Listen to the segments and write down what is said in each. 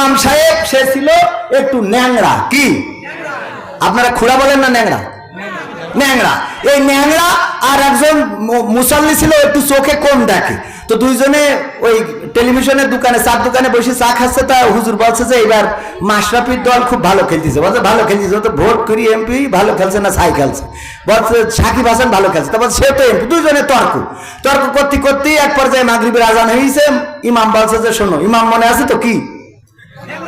ইমাম সাহেব, সে ছিল একটু ন্যাংরা কি? আপনারা খুড়া বলেন না ন্যাংরা ন্যাংরা এই ন্যাংরা আর একজন মুসাল্লি ছিল, একটু চোখে কম দেখে। তো দুইজনে ওই টেলিভিশনের দোকানে, চার দোকানে বসে চা খাচ্ছে, তা হুজুর বলছে যে, এবার মাশরাফির দল খুব ভালো খেলতেছে। বলছে, ভালো খেলতেছে। তো ভোট করি এমপি ভালো খেলছে না সাই খেলছে? বলছে, সাকিব হাসান ভালো খেলছে। তারপর সে তো এমপি দুইজনে তর্ক। তর্ক করতে করতেই এক পর্যায়ে মাগরিবের আজান হয়েছে ইমাম বলছে যে, শোনো, ইমাম মনে আছে তো কি?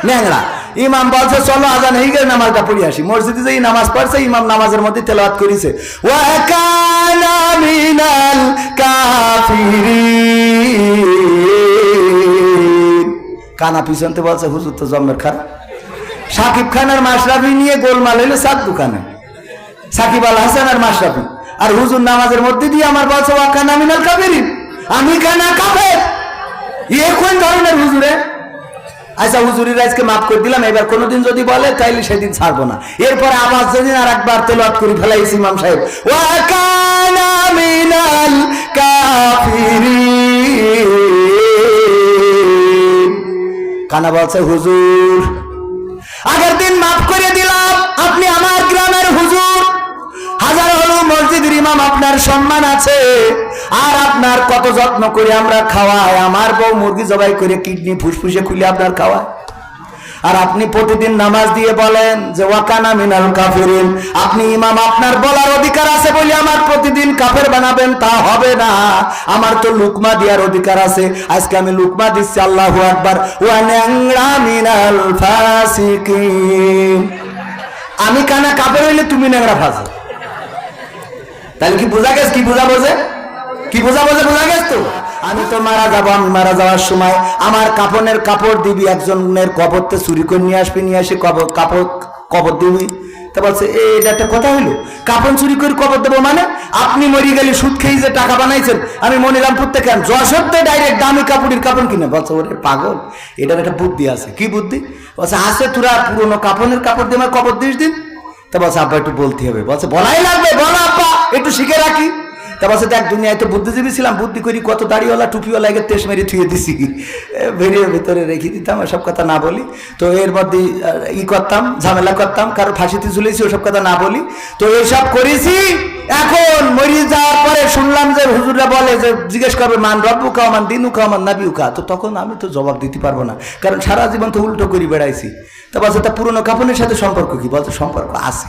ন্যাংরা। ইমাম বলছে, চলো আজান হয়ে গেলে নামাজটা পড়ে আসি। মসজিদে যেই নামাজ পড়ছে, ইমাম নামাজের মধ্যে তেলাওয়াত করেছে। ওয়া কানা মিনাল কাফিরিন। কানা পিছনতে বলছে, হুজুর তো জন্মের খারাপ। সাকিব খান আর মাশরাফি নিয়ে গোলমাল হইল সাত দোকানে। সাকিব আল হাসান আর মাশরাফি। আর হুজুর নামাজের মধ্যে দিয়ে আমার বলছে, ওয়া কানা মিনাল কাফিরিন। আমি কানা কাফের। এ কোন ধরনের হুজুরে? আচ্ছা হুজুরির আজকে মাফ করে দিলাম, এবার কোনোদিন যদি বলে, তাইলে সেদিন ছাড়বো না। এরপরে আবার যেদিন আর একবার তেলাওয়াত করে, ফেলাইছি ইমাম সাহেব। মিনাল কানা বলছে, হুজুর, আগের দিন মাফ করে দিলাম, আপনি আমার গ্রামের হুজুর। হাজার হলো মসজিদের ইমাম আপনার সম্মান আছে। আর আপনার কত যত্ন করে আমরা খাওয়াই? আমার বউ মুরগি জবাই করে কিডনি ফুসফুসে খুলে আপনার খাওয়ায়। আর আপনি প্রতিদিন নামাজ দিয়ে বলেন যে, ওয়াকানা মিনাল কাফিরিন। আপনি ইমাম, আপনার বলার অধিকার আছে বলে আমার প্রতিদিন কাফের বানাবেন, তা হবে না। আমার তো লুকমা দেওয়ার অধিকার আছে। আজকে আমি লুকমা দিচ্ছি, আল্লাহু আকবার। ওয়া ন্যাংরা মিনাল ফাসিকিন। আমি কানা কাফের হইলে তুমি ন্যাংরা ফাঁসো। তাহলে কি বোঝা গেছে? কি বোঝা বোঝে কি বোঝা বোঝা বোঝা গেছে তো? আমি তো মারা যাব আমি মারা যাওয়ার সময় আমার কাপনের কাপড় দিবি একজনের কবরতে চুরি করে নিয়ে আসবি নিয়ে আসি কবর কাপড় কবর দিবি। তা বলছে "এ, এটা একটা কথা হইল? কাপড় চুরি করে কবর দেবো মানে? আপনি মরি গেলে সুদ খেয়ে যে টাকা বানাইছেন আমি মনিরামপুর থেকে যশোরতে ডাইরেক্ট দামি কাপড়ের কাপড় কিনে। বলছে ওরে পাগল এটার একটা বুদ্ধি আছে। কি বুদ্ধি? বলছে আছে তোরা পুরোনো কাপড়ের কাপড় দিয়ে আমার কবর দিস দিন। তা বলছে আব্বা একটু বলতে হবে। বলছে বলাই লাগবে বলো আব্বা একটু শিখে রাখি। তা বলছে দেখ, দুনিয়ায় তো বুদ্ধিজীবী ছিলাম, বুদ্ধি করি, কত দাড়িওয়ালা, টুপিওয়ালা তেস মেরে থুয়ে দিছি। রেখে দিতাম কথা না বলি। তো এর মধ্যে ই করতাম, ঝামেলা করতাম, কারও ফাঁসিতে ঝুলেছি, ওসব কথা না বলি। তো এইসব করেছি, এখন মরি যাওয়ার পরে শুনলাম যে হুজুররা বলে যে, জিজ্ঞেস করবে, মান রব্বু কা, মান দিনু কা, মান নাবিউ কা? তো তখন আমি তো জবাব দিতে পারব না, কারণ সারা জীবন তো উল্টো করি বেড়াইছি। তারপর তা পুরনো কাপনের সাথে সম্পর্ক কি? বলতো সম্পর্ক আছে।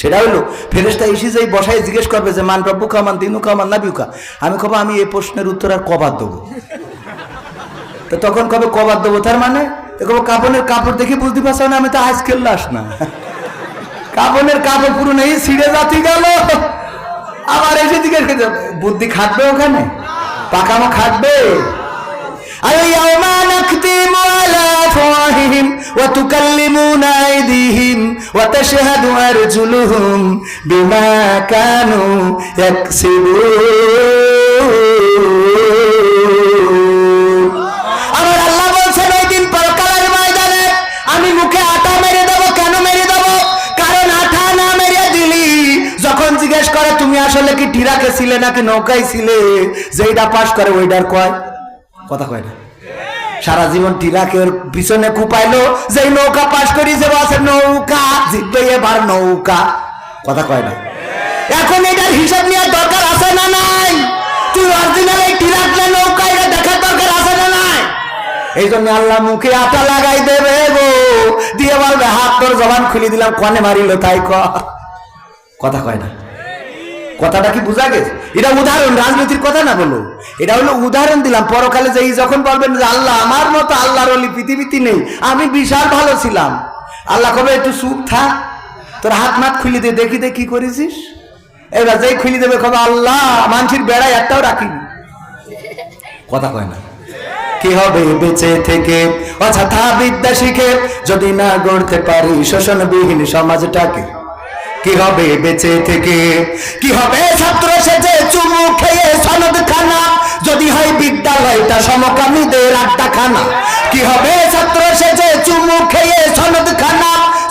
সেটা হলো ফেরেস্তা এসে যাই বসায় জিজ্ঞেস করবে যে, মান রব্বু খামান দিনু খামান না খা আমি কবা, আমি এই প্রশ্নের উত্তর আর কবার দেবো। তো তখন কবে কবার দেবো, তার মানে? কবে, কাপনের কাপড় দেখে বুঝতে পারছ না, আমি তো আজ খেললাস না কাপনের কাপড় পুরো নেই ছিঁড়ে জাতি গেল। আবার এসে জিজ্ঞেস দিকে বুদ্ধি খাটবে ওখানে? পাকামো খাটবে। আরে ইয়ামা أفواههم وتكلمنا أيديهم وتشهد أرجلهم بما كانوا يكسبون আমার আল্লাহ বলছেন ওই দিন পরকালের ময়দানে আমি মুখে আটা মেরে দেবো কেন মেরে দেবো কারণ আঠা না মেরে দিলি যখন জিজ্ঞেস করে তুমি আসলে কি টিরাকে ছিলে নাকি নৌকায় ছিলে যেইটা পাস করে ওইটার কয় কথা কয় না সারা জীবন টিরাকে ওর পিছনে কুপাইলো, যেই নৌকা পাশ করি যে বসে নৌকা, জিতবে এবার নৌকা। কথা কয় না। এখন এটার হিসাব নেওয়ার দরকার আছে না নাই? তুই অরিজিনাল এই টিরাক না নৌকা, এটা দেখার দরকার আছে না নাই? এই জন্য আল্লাহ মুখে আটা লাগাই দেবে গো। দিয়ে বলবে, হাত তোর জবান খুলে দিলাম, কনে মারিল তাই কথা কয় না। কথাটা কি বোঝা গেছে? এটা উদাহরণ, রাজনীতির কথা না বলো। এটা হলো উদাহরণ দিলাম, পরকালে যে যখন বলবেন যে আল্লাহ আমার মতো আল্লাহর অলি পৃথিবীতে নেই, আমি বিশাল ভালো ছিলাম। আল্লাহ কবে একটু সুখ থাক, তোর হাত মাত খুলে দিয়ে দেখি দে কি করেছিস। এবার যেই খুলে দেবে, কবে আল্লাহ মানসির বেড়ায় একটাও রাখিনি। কথা কয় না। কি হবে বেঁচে থেকে? অযথা বিদ্যা শিখে যদি না গড়তে পারি শোষণবিহীন সমাজটাকে। কি হবে বেঁচে থেকে? কি হবে? ছাত্র সেজে চুমু খেয়ে সনদ খানা যদি হয় বিদ্যালয়টা সমকামীদের আড্ডা খানা কি হবে? ছাত্র সেজে চুমু খেয়ে সনদ খানা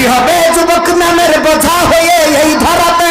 কি হবে যুবক নামের বোঝা হয়ে এই ধরাতে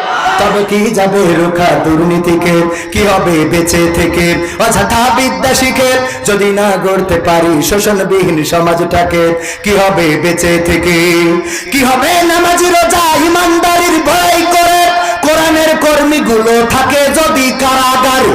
তবে কি যাবে রোখা দুর্নীতিকে কি হবে বেঁচে থেকে? অযথা বিদ্যা শিখে যদি না গড়তে পারি শোষণবিহীন সমাজটাকে, কি হবে বেঁচে থেকে? কি হবে নামাজি, রোজা, ইমানদারির ভয় করে? কোরআনের কর্মীগুলো থাকে যদি কারাগারে,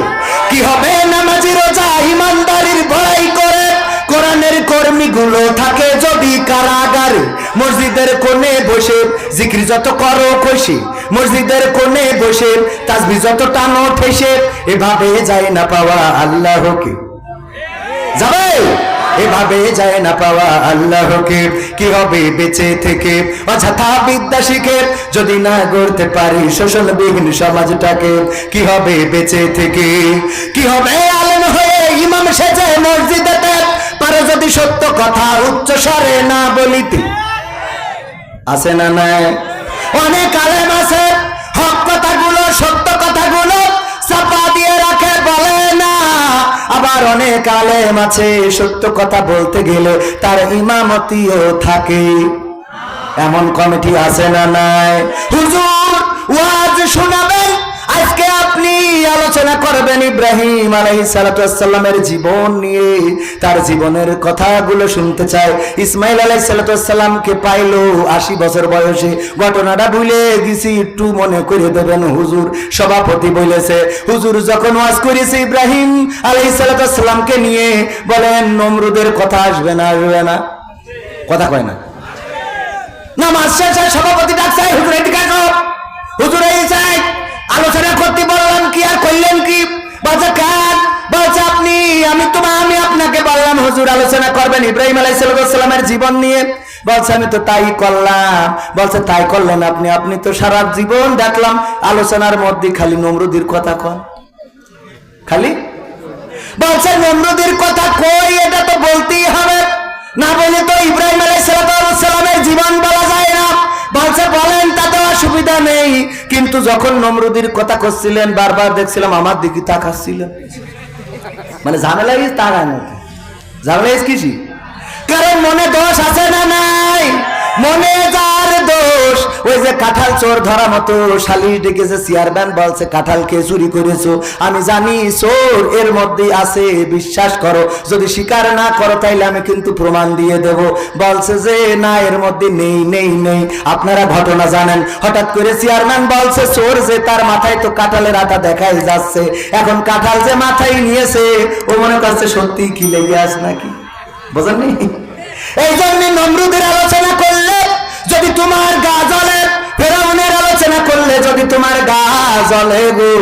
কি হবে নামাজি, রোজা, ইমানদারির ভয় করে? কোরআনের কর্মীগুলো থাকে যদি কারাগারে, মসজিদের কোণে বসে জিক্রি যত করো খুশি মসজিদের কোণে বসে তাসবি যত টানো ঠেসে এভাবে যায় না পাওয়া আল্লাহকে। যাবে? এভাবে যায় না পাওয়া আল্লাহকে। কি হবে বেঁচে থেকে? অযথা বিদ্যা শিখে যদি না গড়তে পারি শোষণবিহীন সমাজটাকে, কি হবে বেঁচে থেকে? কি হবে আলেম হয়ে ইমাম সেজে মসজিদেতে পারো যদি সত্য কথা উচ্চ স্বরে না বলিতে। আছে না নাই? অনেক আলেম আছে, হক কথাগুলো, সত্য কথাগুলো চাপা দিয়ে রাখে, বলে না। আবার অনেক আলেম আছে, সত্য কথা বলতে গেলে তার ইমামতিও থাকে। এমন কমিটি আছে না নাই? হুজুর, ওয়াজ আপনি আলোচনা করবেন ইব্রাহিম আলাইহিসসালামের জীবন নিয়ে। তার জীবনের কথাগুলো শুনতে চাই ইসমাইল আলাইহিসসালামকে পাইলো আশি বছর বয়সে। ঘটনাটা ভুলে গেছি, একটু মনে করে দেবেন হুজুর। সভাপতি বলেছে, হুজুর, যখন ওয়াজ করেছে ইব্রাহিম আলাইহিসসালামকে নিয়ে, বলেন নমরুদের কথা আসবে না আসবে না? কথা কয় না। নামাজ শেষে, সভাপতি ডাকছে হুজুর, এদিকে হুজুর, এই চাই আলোচনা করতে বললাম কি আর করলেন কি? বলছে কাজ বলছে আপনি, আমি তোমার আমি আপনাকে বললাম, হুজুর আলোচনা করবেন ইব্রাহিম আলাইসালামের জীবন নিয়ে। বলছে, আমি তো তাই করলাম। বলছে, তাই করলেন আপনি আপনি তো সারা জীবন দেখলাম, আলোচনার মধ্যে খালি নমরুদির কথা কন। খালি? বলছে, নমরুদের কথা কই, এটা তো বলতেই হবে। না বলে তো ইব্রাহিম আলাইসালামের জীবন বলা যায় না। বলছে বলেন তাতে অসুবিধা নেই। কিন্তু যখন নমরুদির কথা করছিলেন, বারবার দেখছিলাম আমার দিকে তাকাচ্ছিলেন। মানে ঝামেলা তাকায় না ঝামেলা কিসি কারণ মনে দোষ যে কাঁঠাল চোর ধরা মতো শালি ডেকেছে, চেয়ারম্যান বলছে কাঁঠালকে চুরি করেছ? আমি জানি, চোর, এর মধ্যে আছে, বিশ্বাস করো। যদি স্বীকার না করো, তাইলে আমি কিন্তু প্রমাণ দিয়ে দেব। বলছে যে, না, এর মধ্যে নেই নেই নেই। আপনারা ঘটনা জানেন। হঠাৎ করে চেয়ারম্যান বলছে, চোর যে তার মাথায় তো কাঁঠালের আটা দেখাই যাচ্ছে। এখন কাঁঠাল যে মাথায় নিয়েছে, ও মনে করছে সত্যি কি লেগে আস নাকি? বোঝেননি? এই জন্য নমরুদের আলোচনা করলে যদি তোমার গা জ্বলে, ফেরাউনের আলোচনা করলে যদি তোমার গা জ্বলে গো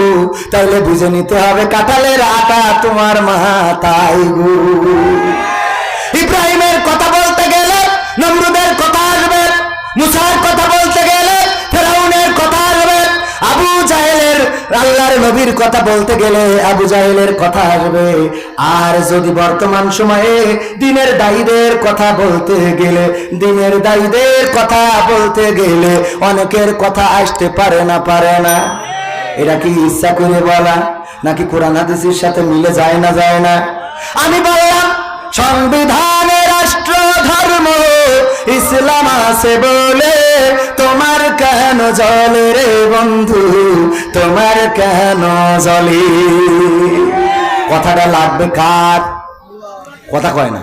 তাহলে বুঝে নিতে হবে কাঁঠালের আটা তোমার মাথায় গো। ইব্রাহিমের কথা বলতে গেলে, নমরুদের কথা আসবে, মুসার কথা আল্লাহর নবীর কথা বলতে গেলে আবু জাহেলের কথা আসবে আর যদি বর্তমান সময়ে দিনের দায়ীদের কথা বলতে গেলে, দিনের দায়ীদের কথা বলতে গেলে অনেকের কথা আসতে পারে না পারে না। এটা কি ইচ্ছা করে বলা? নাকি কোরআন হাদিসের সাথে মিলে যায় না যায় না? আমি বললাম সংবিধানে রাষ্ট্র ধর্ম ইসলাম আছে বলে তোমার কেন জলে রে বন্ধু? তোমার কেন জলে? কথাটা লাগবে কার? কথা কয় না।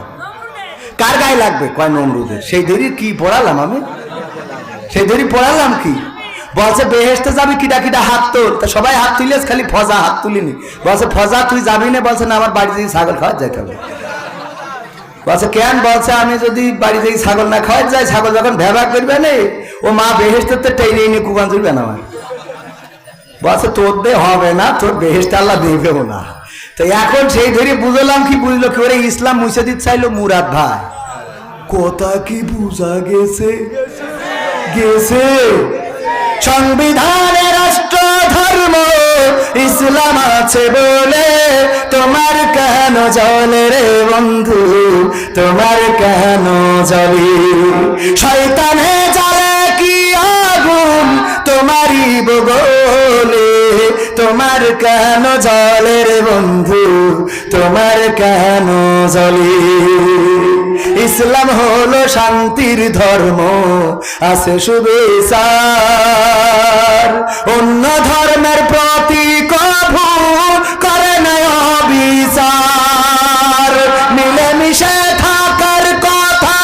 কার গায়ে লাগবে? কয় নমরুদের সেই ধরি কি পড়ালাম আমি? সেই ধরি পড়ালাম কি? বলছে বেহেস্তে যাবি কিটা কিটা হাত তোল তা সবাই হাত তুলিস খালি ফজা হাত তুলিনি। বলছে, ফজা তুই যাবি না? বলছে, না, আমার বাড়িতে ছাগল খাওয়া যাইতে হবে বলছে, কেন বলছে, আমি যদি বাড়ি থেকে ছাগল না খাওয়া যাই, ছাগল যখন ভেবা করবে না, ও মা বেহেস্তের তো টেনে এনে কুকান তুলবে না আমার বলছে, তোর দে হবে না, তোর বেহেস্ট আল্লাহ দেবেও না। তো এখন সেই ধরে বুঝলাম কি বুঝলো কি, ওরে ইসলাম মুছে দিতে চাইলো মুরাদ ভাই। কথা কি বুঝা গেছে? গেছে। সংবিধানে রাষ্ট্র ধর্ম ইসলাম আছে বলে তোমার কেন জলে রে বন্ধু? তোমার কেন জলে? শয়তানে জ্বালে কি আগুন? তোমারই বগলে। তোমার কেন জলে রে বন্ধু? তোমার কেন জলে? ইসলাম হলো শান্তির ধর্ম, আছে সুবিচার। অন্য ধর্মের প্রতি কভু করে না মিলেমিশে থাকার কথা,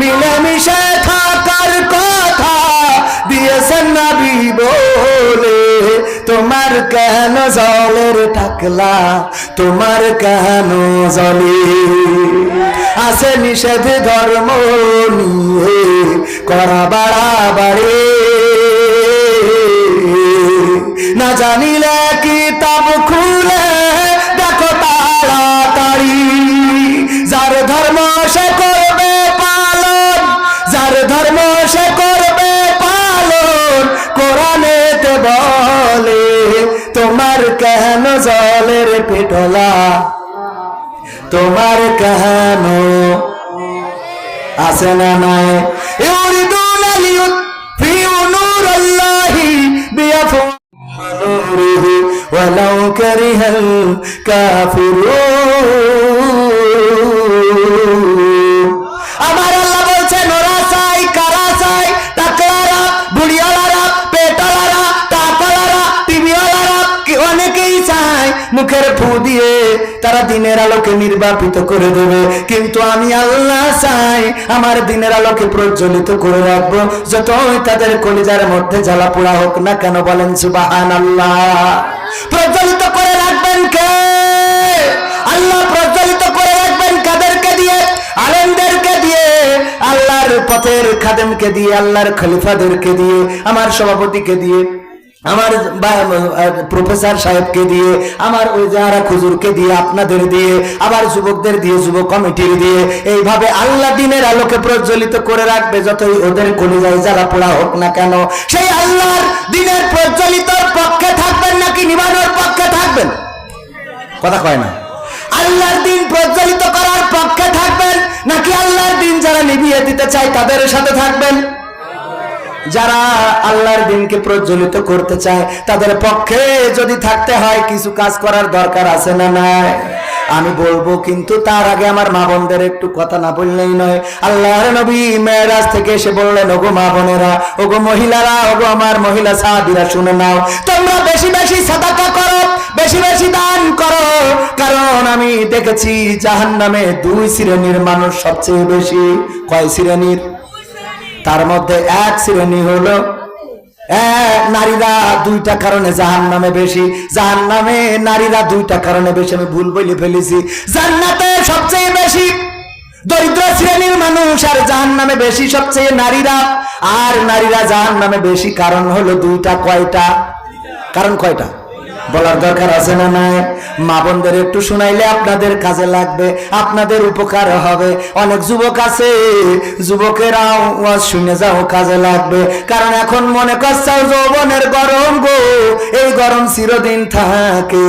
মিলেমিশে থাকার কথা দিয়েছেন নবী বলে। তোমার কেন জলের টাকলা, তোমার কেন জলে? আছে নিষেধ ধর্ম নিয়ে, করা বাড়াবাড়ি। না জানিলে কিতাব খুলে, দেখো তাড়াতাড়ি। যার ধর্ম সে করবে পালন, যার ধর্ম সে করবে পালন, কোরআনেতে বলে, তোমার কেন জলের পেটলা? তোমার কেন? আছে না নাই? ইউরিদুন কারিহাল কাফিরুন। আমার আল্লাহ বলছেন চাই, কারা চাই? টাকলারা বুড়িয়ালারা, পেটালারা, টাকালারা, টিভিওয়ালারা অনেকেই চায় মুখের ফু দিয়ে তারা দিনের আলোকে নির্বাপিত করে দেবে। কিন্তু আমি আল্লাহ চাই আমার দিনের আলোকে প্রজ্বলিত করে রাখব। যতই তাদের কলিজার মধ্যে জ্বালা পোড়া হোক না কেন বলেন সুবাহান আল্লাহ প্রজ্বলিত করে রাখবেন কে? আল্লাহ প্রজ্বলিত করে রাখবেন কাদেরকে দিয়ে? আলেমদেরকে দিয়ে? আল্লাহর পথের খাদেমকে দিয়ে? আল্লাহর খলিফাদেরকে দিয়ে? আমার সভাপতিকে দিয়ে? আমার প্রফেসর সাহেবকে দিয়ে, আমার ওই যারা খুজুরকে দিয়ে, আপনাদের দিয়ে, আবার যুবকদের দিয়ে যুব কমিটির দিয়ে, এইভাবে আল্লাহ দিনের আলোকে প্রজ্বলিত করে রাখবে যতই ওদের কলিজায় জ্বালা পোড়া হোক না কেন। সেই আল্লাহর দিনের প্রজ্বলিতর পক্ষে থাকবেন নাকি নিবানোর পক্ষে থাকবেন? কথা কয় না। আল্লাহর দিন প্রজ্বলিত করার পক্ষে থাকবেন নাকি আল্লাহর দিন যারা নিভিয়ে দিতে চায় তাদের সাথে থাকবেন? যারা আল্লাহর দিনকে প্রজ্বলিত করতে চায়, তাদের পক্ষে যদি থাকতে হয়, কিছু কাজ করার দরকার আছে না নাই? আমি বলব, কিন্তু তার আগে আমার মা বোনদের একটু কথা না বললেই নয়। আল্লাহর নবী মেয়েরাজ থেকে এসে বললেন, ওগো মা বোনেরা, ওগো মহিলারা, ওগো আমার মহিলা সাহাবিরা, শুনে নাও। তোমরা বেশি বেশি সাদাকা করো, বেশি বেশি দান করো। কারণ আমি দেখেছি জাহান নামে দুই শ্রেণির মানুষ সবচেয়ে বেশি। কয় শ্রেণির? তার মধ্যে এক শ্রেণি হলো নারীরা দুইটা কারণে জাহান নামে বেশি। জাহান নামে নারীরা দুইটা কারণে বেশি, আমি ভুল বলে ফেলেছি। জান্নাতে সবচেয়ে বেশি দরিদ্র শ্রেণির মানুষ আর জাহান নামে বেশি সবচেয়ে নারীরা। আর নারীরা জাহান নামে বেশি কারণ হলো দুইটা, কয়টা? কারণ কয়টা? বলার দরকার আছে না নাই? মা বোনদের একটু শুনাইলে আপনাদের কাজে লাগবে, আপনাদের উপকার হবে। অনেক যুবক আছে, যুবকেরাও ওয়াজ শুনে যাও, কাজে লাগবে। কারণ এখন মনে করছে যৌবনের গরম গো, এই গরম চিরদিন থাকে।